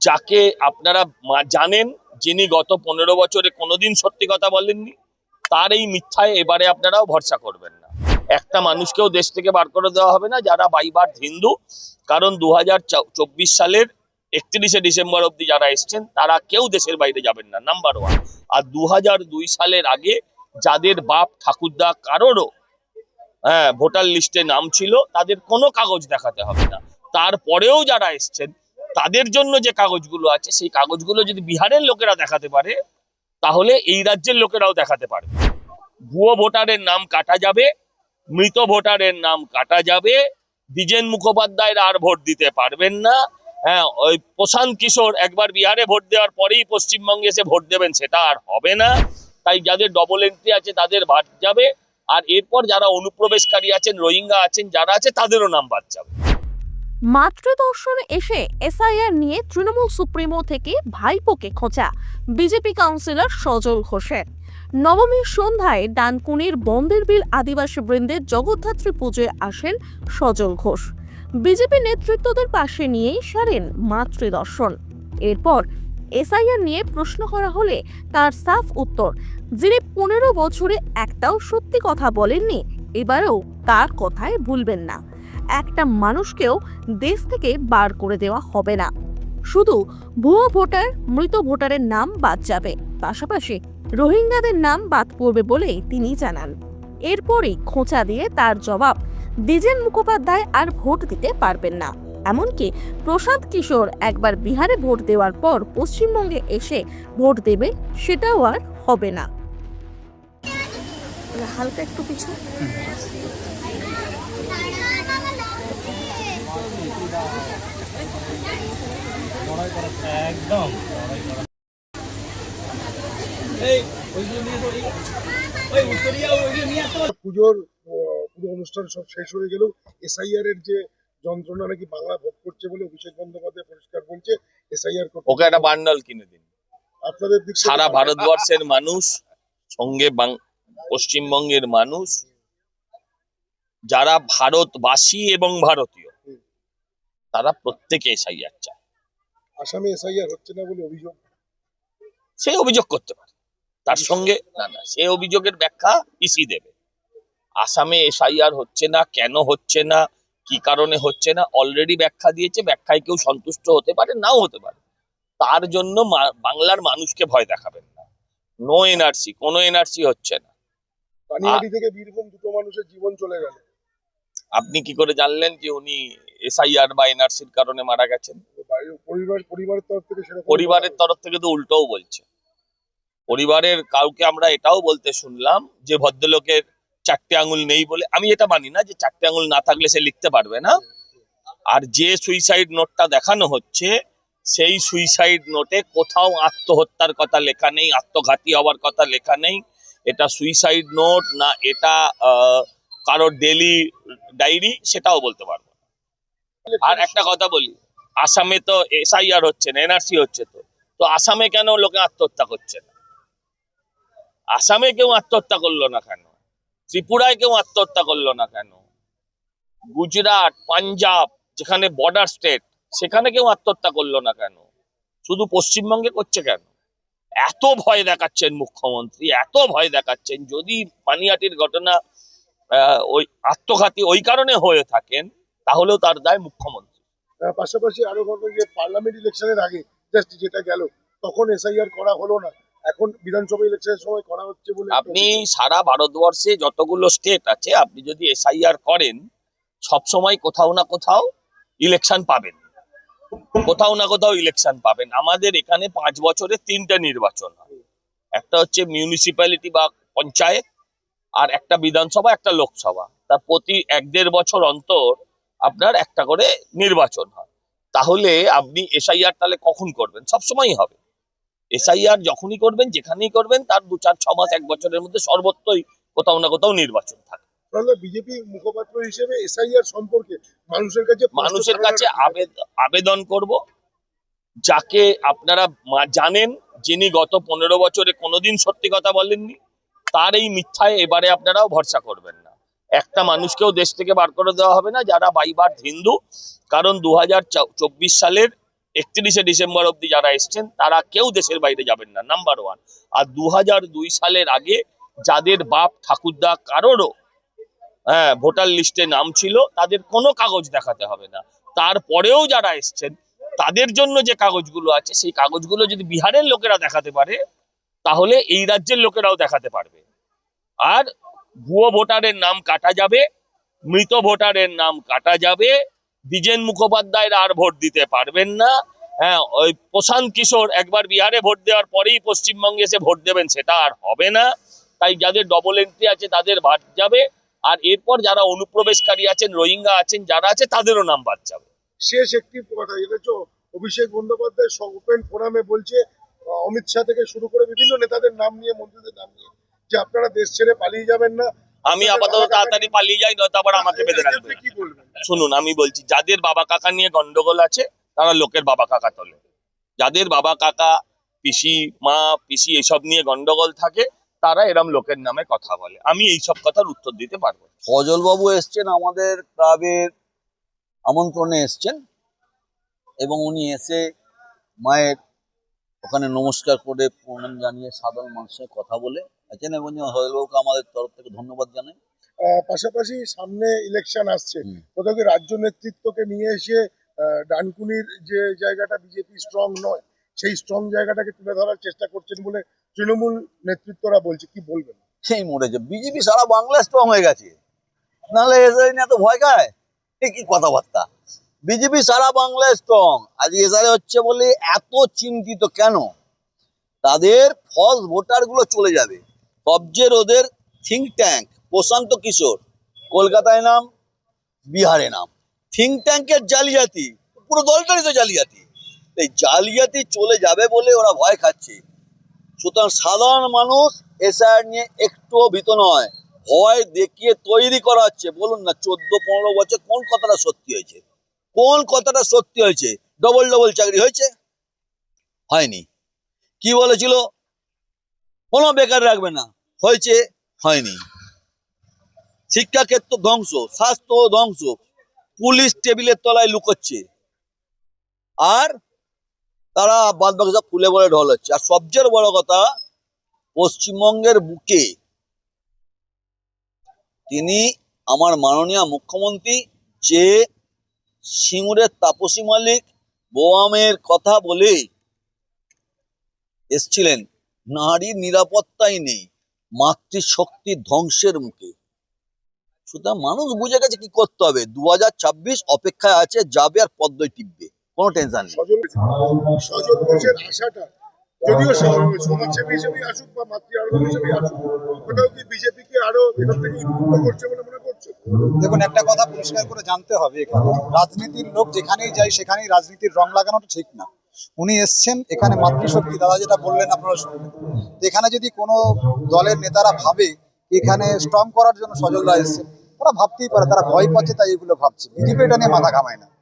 যাকে আপনারা জানেন, যিনি গত পনেরো বছরে কোনোদিন সত্যি কথা বলেননি, তার এই মিথ্যায় এবারে আপনারাও ভরসা করবেন না। একটা মানুষকেও দেশ থেকে বার করে দেওয়া হবে না, যারা বাইবার হিন্দু। কারণ দু সালের একত্রিশে ডিসেম্বর অবধি যারা এসছেন, তারা কেউ দেশের বাইরে যাবেন না, নাম্বার ওয়ান। আর দু দুই সালের আগে যাদের বাপ ঠাকুরদা কারোরও হ্যাঁ ভোটার লিস্টে নাম ছিল, তাদের কোনো কাগজ দেখাতে হবে না। তারপরেও যারা এসছেন তাদের জন্য যে কাগজগুলো আছে, সেই কাগজগুলো যদি বিহারের লোকেরা দেখাতে পারে, তাহলে এই রাজ্যের লোকেরাও দেখাতে পারবে। ভুয়ো ভোটারের নাম কাটা যাবে, মৃত ভোটারের নাম কাটা যাবে, দ্বিজেন মুখোপাধ্যায়ের আর ভোট দিতে পারবেন না। হ্যাঁ ওই প্রশান্ত কিশোর একবার বিহারে ভোট দেওয়ার পরেই পশ্চিমবঙ্গে এসে ভোট দেবেন, সেটা আর হবে না। তাই যাদের ডবল এন্ট্রি আছে, তাদের বাদ যাবে। আর এরপর যারা অনুপ্রবেশকারী আছেন, রোহিঙ্গা আছেন, যারা আছে, তাদেরও নাম বাদ যাবে। মাতৃদর্শনে এসে এসআইআর নিয়ে তৃণমূল সুপ্রিমো থেকে ভাইপোকে খোঁচা, বিজেপি কাউন্সিলর সজল ঘোষের। নবমীর সন্ধ্যায় ডানকুনির বন্দেরবিল আদিবাসী বৃন্দের জগদ্ধাত্রী পুজোয় আসেন সজল ঘোষ। বিজেপি নেতৃত্বদের পাশে নিয়েই সারেন মাতৃদর্শন। এরপর এসআইআর নিয়ে প্রশ্ন করা হলে তার সাফ উত্তর, যিনি পনেরো বছরে একটাও সত্যি কথা বলেননি, এবারেও তার কথায় ভুলবেন না। একটা মানুষকেও দেশ থেকে বার করে দেওয়া হবে না। শুধু ভুয়ো ভোটার মৃত ভোটারের নাম বাদ যাবে। পাশাপাশি রোহিঙ্গাদের নাম বাদ পড়বে বলেই তিনি জানান। এরপরই খোঁচা দিয়ে তার জবাব দ্বিজেন মুখোপাধ্যায় আর ভোট দিতে পারবেন না। এমনকি প্রশান্ত কিশোর একবার বিহারে ভোট দেওয়ার পর পশ্চিমবঙ্গে এসে ভোট দেবে সেটাও আর হবে না। হালকা একটু পিছু। একদম। পুজোর পুরো অনুষ্ঠান সব শেষ হয়ে গেলেও এসআইআর এর যে যন্ত্রণা নাকি বাংলা ভোট করছে বলে অভিষেক বন্দ্যোপাধ্যায় পরিষ্কার বলছে এসআইআর ওকে একটা বান্ডল কিনে দিন। আপনাদের দিক সারা ভারতবর্ষের মানুষ সঙ্গে পশ্চিমবঙ্গের মানুষ যারা ভারতবাসী এবং ভারতীয় তারা প্রত্যেকে এসআইআর চায়। আসামে এসআইআর হচ্ছে না বলে অভিযোগ? সে অভিযোগ করতে পারে। তার সঙ্গে না না সে অভিযোগের ব্যাখ্যা ইসি দেবে। আসামে এসআইআর হচ্ছে না কেন হচ্ছে না কি কারণে হচ্ছে না অলরেডি ব্যাখ্যা দিয়েছে ব্যাখ্যায় কেউ সন্তুষ্ট হতে পারে নাও হতে পারে। তার জন্য বাংলার মানুষকে ভয় দেখাবেন না। নো এনআরসি কোনো এনআরসি হচ্ছে না। পানিহাটি থেকে বীরভূম দুটো মানুষের জীবন চলে গেল। আপনি কি করে জানলেন যে উনি এসআইআর বা এনআরসির কারণে মারা গেছেন? পরিবারের তরফ থেকে তো উল্টোও বলছে। পরিবারের কাউকে আমরা এটাও বলতে শুনলাম যে ভদ্রলোকের চারটে আঙুল নেই বলে আমি এটা মানি না যে চারটে আঙুল না থাকলে সে লিখতে পারবে না। আর যে সুইসাইড নোটটা দেখানো হচ্ছে সেই সুইসাইড নোটে কোথাও আত্মহত্যার কথা লেখা নেই আত্মঘাতী হওয়ার কথা লেখা নেই। এটা সুইসাইড নোট না এটা আহ, কারোর ডেলি ডায়েরি সেটাও বলতে পারব আর একটা কথা বলি, আসামে তো এসআইআর হচ্ছে না এনআরসি হচ্ছে তো। তো আসামে কেন লোকে আত্মহত্যা করছে না? আসামে কেউ আত্মহত্যা করল না কেন? ত্রিপুরায় কেউ আত্মহত্যা করল না কেন? গুজরাট, পাঞ্জাব, যেখানে বর্ডার স্টেট সেখানে কেউ আত্মহত্যা করল না কেন? শুধু পশ্চিমবঙ্গে করছে কেন? এত ভয় দেখাচ্ছেন মুখ্যমন্ত্রী, এত ভয় দেখাচ্ছেন। যদি পানিহাটির ঘটনা ওই আত্মঘাতী ওই কারণে হয়ে থাকেন তাহলেও তার দায় মুখ্যমন্ত্রী। পাশাপাশি আরও ঘটনা যে পার্লামেন্ট ইলেকশনের আগে জাস্ট যেটা গেল তখন এসআইআর করা হলো না। এখন বিধানসভা ইলেকশনের সময় করা হচ্ছে বলে আপনি সারা ভারতবর্ষে যতগুলো স্টেট আছে আপনি যদি এসআইআর করেন সব সময় কোথাও না কোথাও ইলেকশন পাবেন। কোথাও না কোথাও ইলেকশন পাবেন। আমাদের এখানে পাঁচ বছরে তিনটা নির্বাচন হয়। একটা হচ্ছে মিউনিসিপ্যালিটি বা পঞ্চায়েত আর একটা বিধানসভা একটা লোকসভা। তা প্রতি এক দেড় বছর অন্তর আপনার একটা করে নির্বাচন হয়। তাহলে আপনি এসআইআর তাহলে কখন করবেন? সব সময়ই হবে। এসআইআর যখনই করবেন যেখানেই করবেন তার দু চার ছ মাস এক বছরের মধ্যে সর্বত্রই কোথাও না কোথাও নির্বাচন থাকে। বিজেপি মুখপাত্র হিসেবে এসআইআর সম্পর্কে মানুষের কাছে মানুষের কাছে আবেদন করব। যাকে আপনারা জানেন যিনি গত পনেরো বছরে কোনোদিন সত্যি কথা বলেননি। তার এই মিথ্যায় এবারে আপনারাও ভরসা করবেন না। একটা মানুষকেও দেশ থেকে বার করে দেওয়া হবে না, যারা বাইবার হিন্দু। কারণ দু সালের একত্রিশে ডিসেম্বর অবধি যারা এসছেন, তারা কেউ দেশের বাইরে যাবেন না নাম্বার ওয়ান আর দু সালের আগে যাদের বাপ ঠাকুরদা কারোরও হ্যাঁ ভোটার লিস্টে নাম ছিল, তাদের কোনো কাগজ দেখাতে হবে না। তারপরেও যারা এসছেন, তাদের জন্য যে কাগজগুলো আছে, সেই কাগজগুলো যদি বিহারের লোকেরা দেখাতে পারে, তাহলে এই রাজ্যের লোকেরাও দেখাতে পারবে। আর ভুয়ো ভোটারের নাম কাটা যাবে, মৃত ভোটারের নাম কাটা যাবে দ্বিজেন মুখোপাধ্যায়ের আর ভোট দিতে পারবেন না। হ্যাঁ ওই প্রশান্ত কিশোর একবার বিহারে ভোট দেওয়ার পরেই পশ্চিমবঙ্গে এসে ভোট দেবেন, সেটা আর হবে না। তাই যাদের ডবল এন্ট্রি আছে, তাদের বাদ যাবে। আর এরপর যারা অনুপ্রবেশকারী আছেন, রোহিঙ্গা আছেন, যারা আছে, তাদেরও নাম বাদ যাবে। শেষ একটি কথা হচ্ছে অভিষেক বন্দ্যোপাধ্যায় ওপেন ফোরামে বলছে অমিত শাহ থেকে শুরু করে বিভিন্ন নেতাদের নাম নিয়ে, মন্ত্রীদের নাম নিয়ে। যে আপনারা দেশ ছেড়ে পালিয়ে যাবেন না। আমি আপাতত তাড়াতাড়ি পালিয়ে যাই নয়তো আবার আমাকে বেঁধে রাখবে। এক্ষেত্রে কি বলবেন? শুনুন আমি বলছি যাদের বাবা কাকা নিয়ে গন্ডগোল আছে তারা লোকের বাবা কাকা তোলে। যাদের বাবা কাকা পিসি মা পিসি এইসব নিয়ে গন্ডগোল থাকে তারা এরম লোকের নামে কথা বলে। আমি এইসব কথার উত্তর দিতে পারব। ফজলবাবু এসছেন আমাদের ক্লাবের আমন্ত্রণে এসছেন এবং উনি এসে মায়ের ওখানে নমস্কার করে প্রণাম জানিয়ে সাধারণ মানুষের কথা বলে আছেন এবং আমাদের তরফ থেকে ধন্যবাদ জানাই। পাশাপাশি সামনে ইলেকশন আসছে। কোথাও রাজ্য নেতৃত্বকে নিয়ে এসে ডানকুনির যে জায়গাটা বিজেপি স্ট্রং নয় সেই স্ট্রং জায়গাটাকে তুলে ধরার চেষ্টা করছেন বলে তৃণমূল নেতৃত্বরা বলছে। কি বলবেন? সেই মরেছে বিজেপি সারা বাংলা স্ট্রং হয়ে গেছে। নাহলে এত ভয় খায়? কি কথাবার্তা? বিজেপি সারা বাংলায় স্ট্রং আজ এসআই হচ্ছে বলে এত চিন্তিত কেন? তাদের ফলস ভোটারগুলো চলে যাবে। সবচেয়ে ওদের থিঙ্ক ট্যাঙ্ক প্রশান্ত কিশোর, কলকাতায় নাম, বিহারে নাম। থিঙ্ক ট্যাঙ্কের জালিয়াতি, পুরো দলটারই তো জালিয়াতি। এই জালিয়াতি চলে যাবে বলে ওরা ভয় খাচ্ছে। সুতরাং সাধারণ মানুষ এসআর নিয়ে একটুও ভীত নয়। ভয় দেখিয়ে তৈরি করা হচ্ছে। বলুন না, চোদ্দ পনেরো বছর কোন কথাটা সত্যি হয়েছে? কোন কথাটা সত্যি হয়েছে? ডবল ডবল চাকরি হয়েছে? হয়নি। কি বলেছিল? কোনো বেকার রাখবে না। হয়েছে, হয়নি। শিক্ষাক্ষেত্র ধ্বংস, স্বাস্থ্য ধ্বংস। পুলিশ টেবিলের তলায় লুকোচ্ছে। আর তারা বাদ বাকি ফুলে বলে ঢল হচ্ছে। আর সবচেয়ে বড় কথা, পশ্চিমবঙ্গের বুকে তিনি আমার মাননীয় মুখ্যমন্ত্রী যে সিঙ্গুরের তাপসী মালিক বোয়ামের কথা বলে এসছিলেন। নারীর নিরাপত্তাই নেই, মাতৃশক্তি ধ্বংসের মুখে। সুতরাং মানুষ বুঝে গেছে কি করতে হবে। দু হাজার ছাব্বিশ অপেক্ষায় আছে যাবে আর পদ্মই টিপবে। কোনো টেনশন নেই। যদিও সে- সমাজসেবী হিসেবে আসুক বা মাতৃ আন্দোলন হিসেবে আসুক, ওটাও কি বিজেপিকে আরও এখান থেকে উদ্বুদ্ধ করছে বলে মনে করছে? দেখুন, একটা কথা পরিষ্কার করে জানতে হবে এখানে। রাজনীতির লোক যেখানেই যায়, সেখানেই রাজনীতির রং লাগানোটা ঠিক না। উনি এসছেন, এখানে মাতৃশক্তি, দাদা যেটা বললেন, আপনারা শুনলেন। এখানে যদি কোনো দলের নেতারা ভাবে এখানে স্ট্রং করার জন্য সজলরা এসছেন, তারা ভাবতেই পারে, তারা ভয় পাচ্ছে, তাই এগুলো ভাবছে। বিজেপি এটা নিয়ে মাথা ঘামায় না।